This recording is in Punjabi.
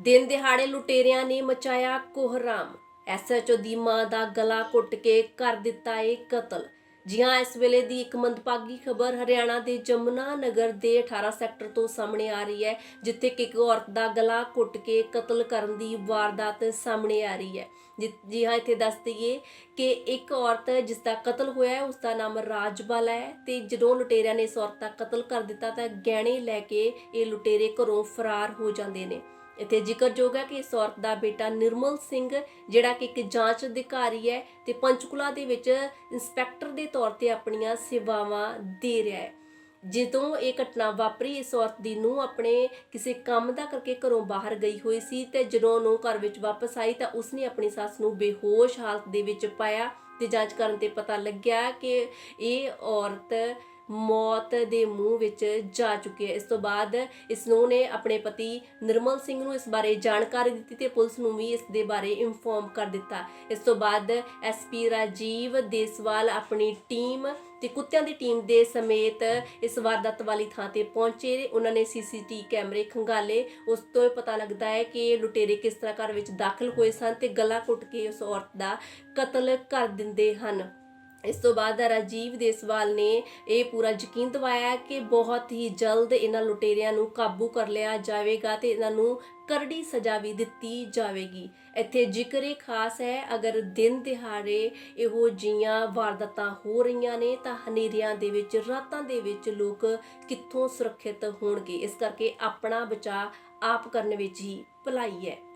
ਦਿਨ ਦਿਹਾੜੇ ਲੁਟੇਰਿਆਂ ਨੇ ਮਚਾਇਆ ਕੋਹਰਾਮ। ਐਸਐਚਓ ਦੀ ਮਾਂ ਦਾ ਗਲਾ ਘੁੱਟ ਕੇ ਕਰ ਦਿੱਤਾ ਏ ਕਤਲ। ਜੀ ਹਾਂ ਇਸ ਵੇਲੇ ਦੀ ਇੱਕ ਮੰਦਭਾਗੀ ਖਬਰ ਹਰਿਆਣਾ ਦੇ ਜਮਨਾ ਨਗਰ ਦੇ 18 ਸੈਕਟਰ ਤੋਂ ਸਾਹਮਣੇ ਆ ਰਹੀ ਹੈ, ਜਿੱਥੇ ਕਿ ਇੱਕ ਔਰਤ ਦਾ ਗਲਾ ਘੁੱਟ ਕੇ ਕਤਲ ਕਰਨ ਦੀ ਵਾਰਦਾਤ ਸਾਹਮਣੇ ਆ ਰਹੀ ਹੈ। ਜੀ- ਜੀ ਹਾਂ, ਇੱਥੇ ਦੱਸ ਦਈਏ ਕਿ ਇੱਕ ਔਰਤ ਜਿਸ ਦਾ ਕਤਲ ਹੋਇਆ ਹੈ, ਉਸ ਦਾ ਨਾਮ ਰਾਜਬਾਲਾ ਹੈ ਤੇ ਜਦੋਂ ਲੁਟੇਰਿਆਂ ਨੇ ਇਸ ਔਰਤ ਦਾ ਕਤਲ ਕਰ ਦਿੱਤਾ ਤਾਂ ਗਹਿਣੇ ਲੈ ਕੇ ਇਹ ਲੁਟੇਰੇ ਘਰੋਂ ਫਰਾਰ ਹੋ ਜਾਂਦੇ ਨੇ। ਇੱਥੇ ਜ਼ਿਕਰਯੋਗ ਹੈ ਕਿ ਇਸ ਔਰਤ ਦਾ ਬੇਟਾ ਨਿਰਮਲ ਸਿੰਘ, ਜਿਹੜਾ ਕਿ ਇੱਕ ਜਾਂਚ ਅਧਿਕਾਰੀ ਹੈ ਤੇ ਪੰਚਕੁਲਾ ਦੇ ਵਿੱਚ ਇੰਸਪੈਕਟਰ ਦੇ ਤੌਰ ਤੇ ਆਪਣੀਆਂ ਸੇਵਾਵਾਂ ਦੇ ਰਿਹਾ ਹੈ। ਜਦੋਂ ਇਹ ਘਟਨਾ ਵਾਪਰੀ, ਇਸ ਔਰਤ ਦੀ ਨੂੰ ਆਪਣੇ ਕਿਸੇ ਕੰਮ ਦਾ ਕਰਕੇ ਘਰੋਂ ਬਾਹਰ ਗਈ ਹੋਈ ਸੀ ਤੇ ਜਦੋਂ ਨੂੰ ਘਰ ਵਿੱਚ ਵਾਪਸ ਆਈ ਤਾਂ ਉਸਨੇ ਆਪਣੀ ਸੱਸ ਨੂੰ ਬੇਹੋਸ਼ ਹਾਲਤ ਦੇ ਵਿੱਚ ਪਾਇਆ ਤੇ ਜਾਂਚ ਕਰਨ ਤੇ ਪਤਾ ਲੱਗਿਆ ਕਿ ਇਹ ਔਰਤ ਮੌਤ ਦੇ ਮੂੰਹ ਵਿੱਚ ਜਾ ਚੁੱਕੀ ਹੈ। ਇਸ ਤੋਂ ਬਾਅਦ ਇਸ ਨੂੰ ਨੇ ਆਪਣੇ ਪਤੀ ਨਿਰਮਲ ਸਿੰਘ ਨੂੰ ਇਸ ਬਾਰੇ ਜਾਣਕਾਰੀ ਦਿੱਤੀ ਤੇ ਪੁਲਿਸ ਨੂੰ ਵੀ ਇਸ ਦੇ ਬਾਰੇ ਇਨਫੋਰਮ ਕਰ ਦਿੱਤਾ। ਇਸ ਤੋਂ ਬਾਅਦ ਐਸਪੀ ਰਾਜੀਵ ਦੇਸਵਾਲ ਆਪਣੀ ਟੀਮ ਤੇ ਕੁੱਤਿਆਂ ਦੀ ਟੀਮ ਦੇ ਸਮੇਤ ਇਸ ਵਾਰਦਾਤ ਵਾਲੀ ਥਾਂ ਤੇ ਪਹੁੰਚੇ। ਉਹਨਾਂ ਨੇ ਸੀਸੀਟੀ ਕੈਮਰੇ ਖੰਗਾਲੇ। ਉਸ ਤੋਂ ਪਤਾ ਲੱਗਦਾ ਹੈ ਕਿ ਲੁਟੇਰੇ ਕਿਸ ਤਰ੍ਹਾਂ ਘਰ ਵਿੱਚ ਦਾਖਲ ਹੋਏ ਸਨ ਤੇ ਗਲਾ ਘੁੱਟ ਕੇ ਉਸ ਔਰਤ ਦਾ ਕਤਲ ਕਰ ਦਿੰਦੇ ਹਨ। ਇਸ ਤੋਂ ਬਾਅਦ ਰਾਜੀਵ ਦੇਸਵਾਲ ਨੇ ਇਹ ਪੂਰਾ ਯਕੀਨ ਦਿਵਾਇਆ ਕਿ ਬਹੁਤ ਹੀ ਜਲਦ ਇਹਨਾਂ ਲੁਟੇਰਿਆਂ ਨੂੰ ਕਾਬੂ ਕਰ ਲਿਆ ਜਾਵੇਗਾ ਤੇ ਇਹਨਾਂ ਨੂੰ ਕਰੜੀ ਸਜ਼ਾ ਵੀ ਦਿੱਤੀ ਜਾਵੇਗੀ। ਇੱਥੇ ਜ਼ਿਕਰ ਇਹ ਖਾਸ ਹੈ, ਅਗਰ ਦਿਨ ਦਿਹਾੜੇ ਇਹੋ ਜੀਆਂ ਵਾਰਦਾਤਾਂ ਹੋ ਰਹੀਆਂ ਨੇ, ਤਾਂ ਹਨੇਰਿਆਂ ਦੇ ਵਿੱਚ, ਰਾਤਾਂ ਦੇ ਵਿੱਚ ਲੋਕ ਕਿੱਥੋਂ ਸੁਰੱਖਿਅਤ ਹੋਣਗੇ? ਇਸ ਕਰਕੇ ਆਪਣਾ ਬਚਾਅ ਆਪ ਕਰਨ ਵਿੱਚ ਹੀ ਭਲਾਈ ਹੈ।